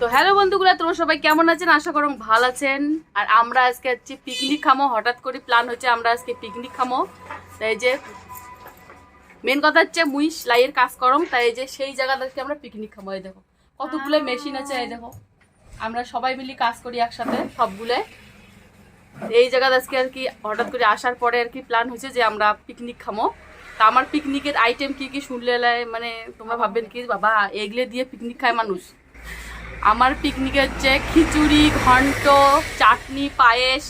তো হ্যালো বন্ধুগুলো তোমরা সবাই কেমন আছেন? আশা করো ভালো আছেন। আর আমরা আজকে হচ্ছে পিকনিক খামো হঠাৎ করে প্ল্যান হচ্ছে আমরা আজকে পিকনিক খামো। তাই যে মেন কথা হচ্ছে মুই সেলাইয়ের কাজ করম তাই যে সেই জায়গাটাকে আমরা পিকনিক খামো এই দেখো। কতগুলো মেশিন আছে এই দেখো। আমরা সবাই মিলে কাজ করি একসাথে সবগুলো। এই জায়গাতে আজকে আর কি হঠাৎ করে আসার পরে আর কি প্ল্যান হয়েছে যে আমরা পিকনিক খামো। তা আমার পিকনিকের আইটেম কি কি শুনলে মানে তোমরা ভাববেন কি বাবা এগুলো দিয়ে পিকনিক খায় মানুষ। আমার পিকনিকে হচ্ছে খিচুড়ি, ঘন্ট, চাটনি, পায়েস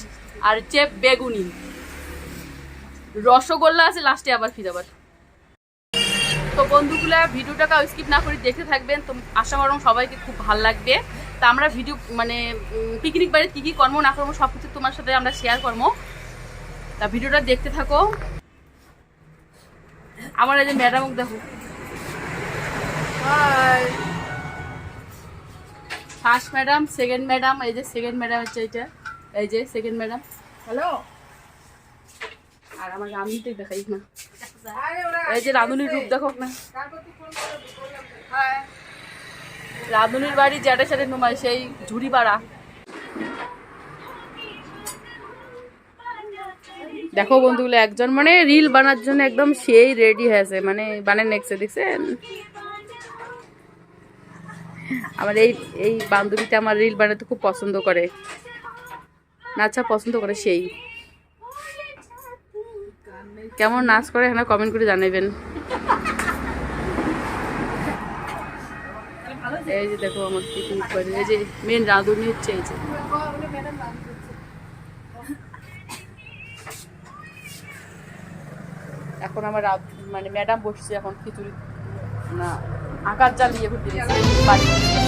আর হচ্ছে বেগুনি। রসগোল্লা আছে লাস্টে আবার ফির আবার। তো বন্ধুগুলা, ভিডিওটাকে স্কিপ না করে দেখতে থাকবেন। তো আশা করুন সবাইকে খুব ভালো লাগবে। তা আমরা ভিডিও মানে পিকনিক বাড়িতে কী কী কর্ম না করব সব কিছু তোমার সাথে আমরা শেয়ার করব। তা ভিডিওটা দেখতে থাকো। আমার এই যে ম্যাডাম দেখো। ফার্স্ট ম্যাডাম সেকেন্ড ম্যাডাম এই যে সেকেন্ড ম্যাডাম হচ্ছে এটা এই যে সেকেন্ড ম্যাডাম। হ্যালো আর আমার রাঁধুনিতে দেখাই না। এই যে রাঁধুনির রূপ দেখো না। হ্যাঁ। রাঁধুনির বাড়ি জ্যাঠে সাথে নুমাই সেই ঝুড়ি বাড়া দেখো বন্ধুগুলো একজন মানে রিল বানার জন্য একদম সেই রেডি হয়েছে মানে বানান নেক্সে দেখছেন? আমার এই এই বান্ধবীটা আমার রিল বানাতে খুব পছন্দ করে। নাচা পছন্দ করে সেই। কেমন নাচ করে এখানে কমেন্ট করে জানাবেন এই যে দেখো আমার পিকনিক করে, এই যে মেন রাঁধুনি হচ্ছে এই যে। এখন আমার মানে ম্যাডাম বসছে এখন খিচুড়ি না। আকার জ্বালিয়ে ঘুরতে গেছে বাড়ি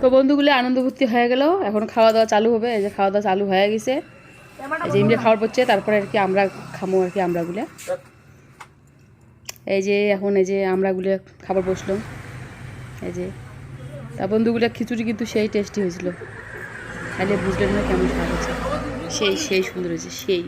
তো বন্ধুগুলো আনন্দ ভর্তি হয়ে গেল। এখন খাওয়া দাওয়া চালু হবে। এই যে খাওয়া দাওয়া চালু হয়ে গেছে। এই যে এমনি খাওয়ার পড়ছে, তারপরে আর কি আমরা খামো আর কি আমরাগুলো। এই যে এখন এই যে আমরাগুলো খাবার বসল। এই যে। তা বন্ধুগুলো খিচুড়ি কিন্তু সেই টেস্টি হয়েছিল। খাইলে বুঝলেন না কেমন স্বাদ হয়েছে। সেই সেই সুন্দর হয়েছে, সেই।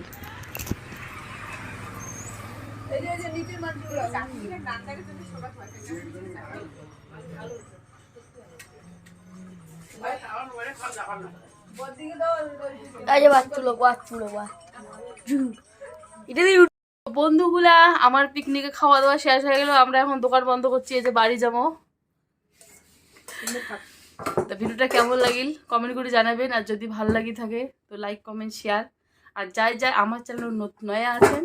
বন্ধুগুলা, আমার পিকনিকে খাওয়া দাওয়া শেষ হয়ে গেল, আমরা এখন দোকান বন্ধ করছি, এই যে বাড়ি যাব। তো ভিডিওটা কেমন লাগিল? কমেন্ট করে জানাবেন, আর যদি ভালো লাগি থাকে, তো লাইক কমেন্ট শেয়ার আর যাই যাই, আমার চ্যানেল নতুন নয়া আছেন,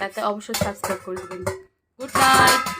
তাতে অবশ্যই সাবস্ক্রাইব করে দেবেন। Good night